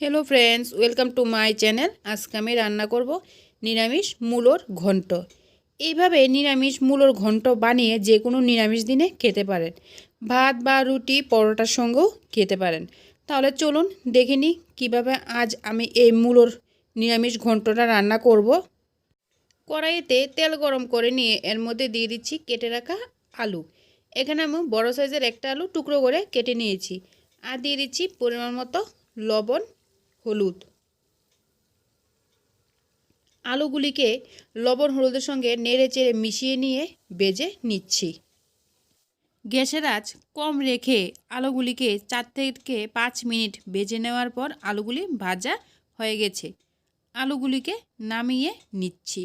Hello friends welcome to my channel আজকে আমি রান্না করব নিরামিষ মূলোর ঘন্ট। এইভাবে নিরামিষ মূলোর ঘন্ট বানিয়ে যে কোনো নিরামিষ দিনে খেতে পারেন। ভাত বা রুটি, পরোটার সঙ্গেও খেতে পারেন। তাহলে চলুন দেখে নিই কীভাবে আজ আমি এই মূলোর নিরামিষ ঘন্টটা রান্না করব। কড়াইতে তেল গরম করে নিয়ে এর মধ্যে দিয়ে দিচ্ছি কেটে রাখা আলু। এখানে আমি বড় সাইজের একটা আলু টুকরো করে কেটে নিয়েছি। আর দিয়ে দিচ্ছি পরিমাণ মতো লবণ হলুদ। আলুগুলিকে লবণ হলুদের সঙ্গে নেড়ে চেড়ে মিশিয়ে নিয়ে বেজে নিচ্ছি। গ্যাসের আঁচ কম রেখে আলুগুলিকে চার থেকে পাঁচ মিনিট বেজে নেওয়ার পর আলুগুলি ভাজা হয়ে গেছে। আলুগুলিকে নামিয়ে নিচ্ছি।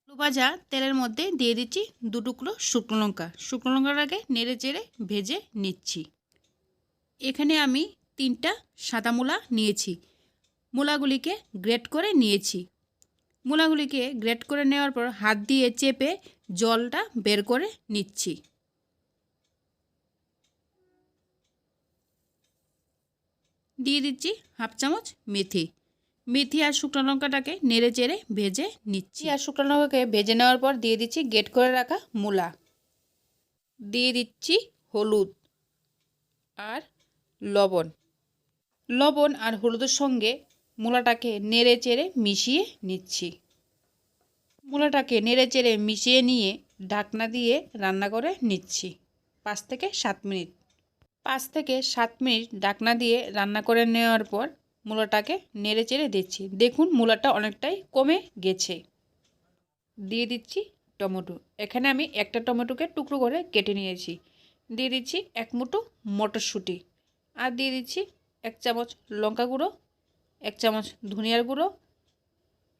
আলু ভাজা তেলের মধ্যে দিয়ে দিচ্ছি দু টুকরো শুকনো লঙ্কা। শুকনো লঙ্কাটাকে নেড়ে চেড়ে ভেজে নিচ্ছি। এখানে আমি তিনটা সাদা মূলা নিয়েছি। মূলাগুলিকে গ্রেট করে নিয়েছি। মূলাগুলিকে গ্রেট করে নেওয়ার পর হাত দিয়ে চেপে জলটা বের করে নিচ্ছি। দিয়ে দিচ্ছি হাফ চামচ মেথি। মেথি আর শুকনো লঙ্কাটাকে নেড়ে চেড়ে ভেজে নিচ্ছি। আর শুকনো লঙ্কাকে ভেজে নেওয়ার পর দিয়ে দিচ্ছি গেট করে রাখা মূলা। দিয়ে দিচ্ছি হলুদ। আর লবণ। লবণ আর হলুদের সঙ্গে মূলাটাকে নেড়ে চেড়ে মিশিয়ে নিচ্ছি। মূলাটাকে নেড়ে চেড়ে মিশিয়ে নিয়ে ঢাকনা দিয়ে রান্না করে নিচ্ছি পাঁচ থেকে সাত মিনিট। পাঁচ থেকে সাত মিনিট ঢাকনা দিয়ে রান্না করে নেওয়ার পর মূলাটাকে নেড়ে চেড়ে দিচ্ছি। দেখুন মূলাটা অনেকটাই কমে গেছে। দিয়ে দিচ্ছি টমেটো। এখানে আমি একটা টমেটোকে টুকরো করে কেটে নিয়েছি। দিয়ে দিচ্ছি এক মুঠো মটরশুঁটি। আর দিয়ে দিচ্ছি এক চামচ লঙ্কা গুঁড়ো, এক চামচ ধনিয়ার গুঁড়ো,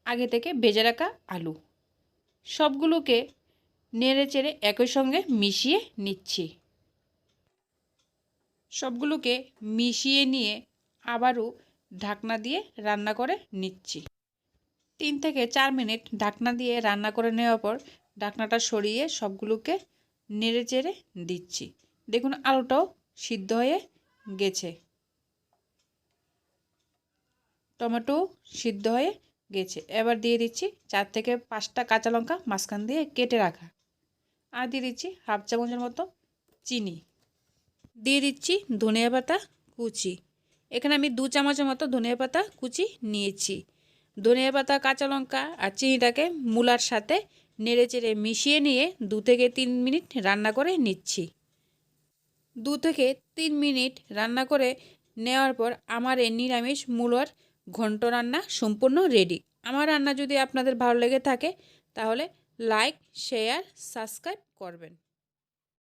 আগে থেকে ভেজে রাখা আলু। সবগুলোকে নেড়ে চেড়ে একই সঙ্গে মিশিয়ে নিচ্ছি। সবগুলোকে মিশিয়ে নিয়ে আবারও ঢাকনা দিয়ে রান্না করে নিচ্ছি। তিন থেকে চার মিনিট ঢাকনা দিয়ে রান্না করে নেওয়ার পর ঢাকনাটা সরিয়ে সবগুলোকে নেড়ে চেড়ে দিচ্ছি। দেখুন আলুটাও সিদ্ধ হয়ে গেছে। টমেটো সিদ্ধ হয়ে গেছে। এবার দিয়ে দিচ্ছি চার থেকে পাঁচটা কাঁচা লঙ্কা মাঝখান দিয়ে কেটে রাখা। আর দিয়ে দিচ্ছি হাফ চামচের মতো চিনি। দিয়ে দিচ্ছি ধনিয়া পাতা কুচি। এখানে আমি দু চামচের মতো ধনিয়া পাতা কুচি নিয়েছি। ধনিয়া পাতা, কাঁচা লঙ্কা আর চিনিটাকে মূলার সাথে নেড়ে চেড়ে মিশিয়ে নিয়ে দু থেকে তিন মিনিট রান্না করে নিচ্ছি। দু থেকে তিন মিনিট রান্না করে নেওয়ার পর আমার এই নিরামিষ মূলর ঘন্ট রান্না সম্পূর্ণ রেডি আমার রান্না যদি আপনাদের ভালো লেগে থাকে, তাহলে লাইক শেয়ার সাবস্ক্রাইব করবেন।